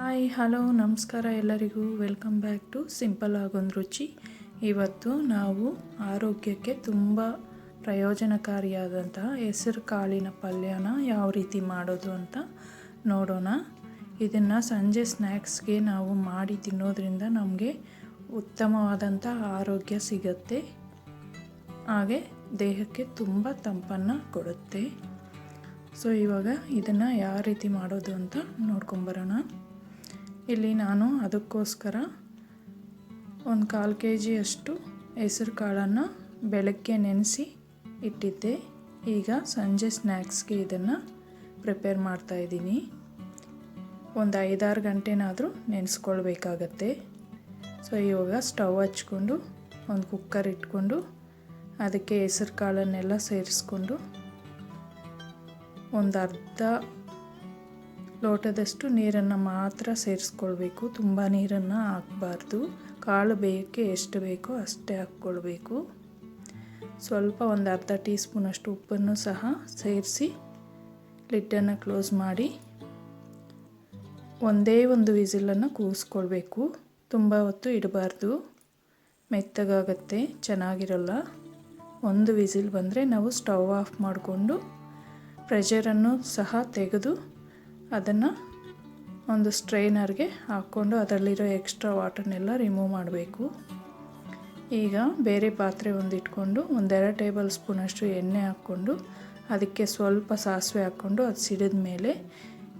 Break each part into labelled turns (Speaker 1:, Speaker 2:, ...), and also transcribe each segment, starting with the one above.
Speaker 1: Hi, hello, ನಮಸ್ಕಾರ ಎಲ್ಲರಿಗೂ. Welcome back to simple ಆಗೊಂದು ರುಚಿ. ಇವತ್ತು ನಾವು ಆರೋಗ್ಯಕ್ಕೆ ತುಂಬ ಪ್ರಯೋಜನಕಾರಿಯಾದಂತಹ ಹೆಸರು ಕಾಳಿನ ಪಲ್ಯನ ಯಾವ ರೀತಿ ಮಾಡೋದು ಅಂತ ನೋಡೋಣ. ಇದನ್ನು ಸಂಜೆ ಸ್ನ್ಯಾಕ್ಸ್ಗೆ ನಾವು ಮಾಡಿ ತಿನ್ನೋದ್ರಿಂದ ನಮಗೆ ಉತ್ತಮವಾದಂಥ ಆರೋಗ್ಯ ಸಿಗತ್ತೆ. ಹಾಗೆ ದೇಹಕ್ಕೆ ತುಂಬ ತಂಪನ್ನು ಕೊಡುತ್ತೆ. ಸೊ, ಇವಾಗ ಇದನ್ನು ಯಾವ ರೀತಿ ಮಾಡೋದು ಅಂತ ನೋಡ್ಕೊಂಬರೋಣ ಇಲ್ಲಿ ನಾನು ಅದಕ್ಕೋಸ್ಕರ ಒಂದು ಕಾಲು ಕೆ ಜಿಯಷ್ಟು ಹೆಸರು ಕಾಳನ್ನು ಬೆಳಗ್ಗೆ ನೆನೆಸಿ ಇಟ್ಟಿದ್ದೆ. ಈಗ ಸಂಜೆ ಸ್ನ್ಯಾಕ್ಸ್ಗೆ ಇದನ್ನು ಪ್ರಿಪೇರ್ ಮಾಡ್ತಾಯಿದ್ದೀನಿ ಒಂದು ಐದಾರು ಗಂಟೆನಾದರೂ ನೆನೆಸ್ಕೊಳ್ಬೇಕಾಗತ್ತೆ. ಸೊ, ಇವಾಗ ಸ್ಟವ್ ಹಚ್ಕೊಂಡು, ಒಂದು ಕುಕ್ಕರ್ ಇಟ್ಕೊಂಡು, ಅದಕ್ಕೆ ಹೆಸರು ಕಾಳನ್ನೆಲ್ಲ ಸೇರಿಸ್ಕೊಂಡು, ಒಂದು ಅರ್ಧ ಲೋಟದಷ್ಟು ನೀರನ್ನು ಮಾತ್ರ ಸೇರಿಸ್ಕೊಳ್ಬೇಕು. ತುಂಬ ನೀರನ್ನು ಹಾಕಬಾರ್ದು. ಕಾಳು ಬೇಯಕ್ಕೆ ಎಷ್ಟು ಬೇಕೋ ಅಷ್ಟೇ ಹಾಕ್ಕೊಳ್ಬೇಕು. ಸ್ವಲ್ಪ ಒಂದು ಅರ್ಧ ಟೀ ಸ್ಪೂನಷ್ಟು ಉಪ್ಪನ್ನು ಸಹ ಸೇರಿಸಿ ಲಿಡ್ಡನ್ನು ಕ್ಲೋಸ್ ಮಾಡಿ ಒಂದೇ ಒಂದು ವಿಸಿಲನ್ನು ಕೂಗಿಸ್ಕೊಳ್ಬೇಕು ತುಂಬ ಹೊತ್ತು ಇಡಬಾರ್ದು. ಮೆತ್ತಗಾಗತ್ತೆ, ಚೆನ್ನಾಗಿರಲ್ಲ. ಒಂದು ವಿಸಿಲ್ ಬಂದರೆ ನಾವು ಸ್ಟವ್ ಆಫ್ ಮಾಡಿಕೊಂಡು ಪ್ರೆಷರನ್ನು ಸಹ ತೆಗೆದು ಅದನ್ನು ಒಂದು ಸ್ಟ್ರೈನರ್ಗೆ ಹಾಕ್ಕೊಂಡು ಅದರಲ್ಲಿರೋ ಎಕ್ಸ್ಟ್ರಾ ವಾಟರ್ನೆಲ್ಲ ರಿಮೂವ್ ಮಾಡಬೇಕು. ಈಗ ಬೇರೆ ಪಾತ್ರೆ ಒಂದು ಇಟ್ಕೊಂಡು ಒಂದೆರಡು ಟೇಬಲ್ ಸ್ಪೂನಷ್ಟು ಎಣ್ಣೆ ಹಾಕ್ಕೊಂಡು ಅದಕ್ಕೆ ಸ್ವಲ್ಪ ಸಾಸಿವೆ ಹಾಕ್ಕೊಂಡು ಅದು ಸಿಡಿದ ಮೇಲೆ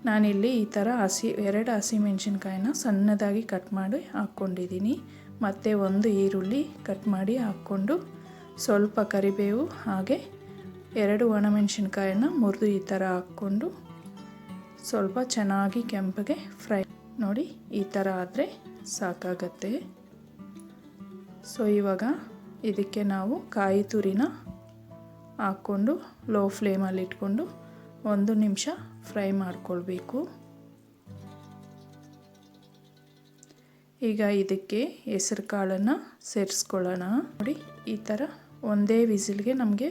Speaker 1: ನಾನಿಲ್ಲಿ ಈ ಥರ ಹಸಿ, ಎರಡು ಹಸಿಮೆಣ್ಸಿನ್ಕಾಯಿನ ಸಣ್ಣದಾಗಿ ಕಟ್ ಮಾಡಿ ಹಾಕ್ಕೊಂಡಿದ್ದೀನಿ. ಮತ್ತು ಒಂದು ಈರುಳ್ಳಿ ಕಟ್ ಮಾಡಿ ಹಾಕ್ಕೊಂಡು ಸ್ವಲ್ಪ ಕರಿಬೇವು ಹಾಗೆ ಎರಡು ಒಣಮೆಣಸಿನ್ಕಾಯನ್ನು ಮುರಿದು ಈ ಥರ ಹಾಕ್ಕೊಂಡು ಸ್ವಲ್ಪ ಚೆನ್ನಾಗಿ ಕೆಂಪಗೆ ಫ್ರೈ ನೋಡಿ, ಈ ಥರ ಆದರೆ ಸಾಕಾಗತ್ತೆ. ಸೊ ಇವಾಗ ಇದಕ್ಕೆ ನಾವು ಕಾಯಿ ತುರಿನ ಹಾಕ್ಕೊಂಡು ಲೋ ಫ್ಲೇಮಲ್ಲಿ ಇಟ್ಕೊಂಡು ಒಂದು ನಿಮಿಷ ಫ್ರೈ ಮಾಡ್ಕೊಳ್ಬೇಕು. ಈಗ ಇದಕ್ಕೆ ಹೆಸರು ಕಾಳನ್ನು ಸೇರಿಸ್ಕೊಳ್ಳೋಣ. ನೋಡಿ, ಈ ಥರ ಒಂದೇ ವಿಸಿಲ್ಗೆ ನಮಗೆ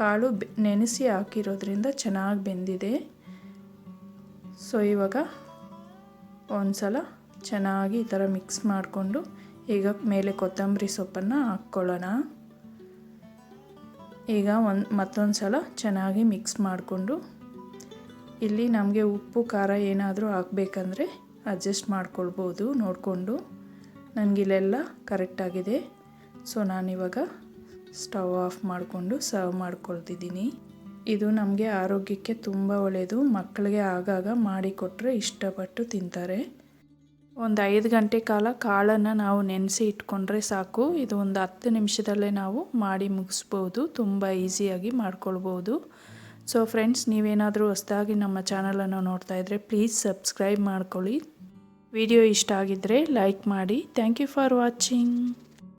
Speaker 1: ಕಾಳು ನೆನೆಸಿ ಹಾಕಿರೋದ್ರಿಂದ ಚೆನ್ನಾಗಿ ಬೆಂದಿದೆ. ಸೊ ಇವಾಗ ಒಂದು ಸಲ ಚೆನ್ನಾಗಿ ಈ ಥರ ಮಿಕ್ಸ್ ಮಾಡಿಕೊಂಡು ಈಗ ಮೇಲೆ ಕೊತ್ತಂಬರಿ ಸೊಪ್ಪನ್ನು ಹಾಕ್ಕೊಳ್ಳೋಣ. ಈಗ ಒಂದು ಮತ್ತೊಂದು ಸಲ ಚೆನ್ನಾಗಿ ಮಿಕ್ಸ್ ಮಾಡಿಕೊಂಡು ಇಲ್ಲಿ ನಮಗೆ ಉಪ್ಪು, ಖಾರ ಏನಾದರೂ ಹಾಕಬೇಕಂದ್ರೆ ಅಡ್ಜಸ್ಟ್ ಮಾಡ್ಕೊಳ್ಬೋದು ನೋಡಿಕೊಂಡು. ನನಗಿಲ್ಲೆಲ್ಲ ಕರೆಕ್ಟಾಗಿದೆ ಸೊ ನಾನಿವಾಗ ಸ್ಟವ್ ಆಫ್ ಮಾಡಿಕೊಂಡು ಸರ್ವ್ ಮಾಡ್ಕೊಳ್ತಿದ್ದೀನಿ. ಇದು ನಮಗೆ ಆರೋಗ್ಯಕ್ಕೆ ತುಂಬ ಒಳ್ಳೆಯದು ಮಕ್ಕಳಿಗೆ ಆಗಾಗ ಮಾಡಿಕೊಟ್ರೆ ಇಷ್ಟಪಟ್ಟು ತಿಂತಾರೆ. ಒಂದು ಐದು ಗಂಟೆ ಕಾಲ ಕಾಳನ್ನು ನಾವು ನೆನೆಸಿ ಇಟ್ಕೊಂಡ್ರೆ ಸಾಕು. ಇದು ಒಂದು ಹತ್ತು ನಿಮಿಷದಲ್ಲೇ ನಾವು ಮಾಡಿ ಮುಗಿಸ್ಬೋದು. ತುಂಬ ಈಸಿಯಾಗಿ ಮಾಡ್ಕೊಳ್ಬೋದು. ಸೊ ಫ್ರೆಂಡ್ಸ್ ನೀವೇನಾದರೂ ಹೊಸದಾಗಿ ನಮ್ಮ ಚಾನಲನ್ನು ನೋಡ್ತಾ ಇದ್ದರೆ ಪ್ಲೀಸ್ ಸಬ್ಸ್ಕ್ರೈಬ್ ಮಾಡ್ಕೊಳ್ಳಿ. ವಿಡಿಯೋ ಇಷ್ಟ ಆಗಿದ್ದರೆ ಲೈಕ್ ಮಾಡಿ. Thank you for watching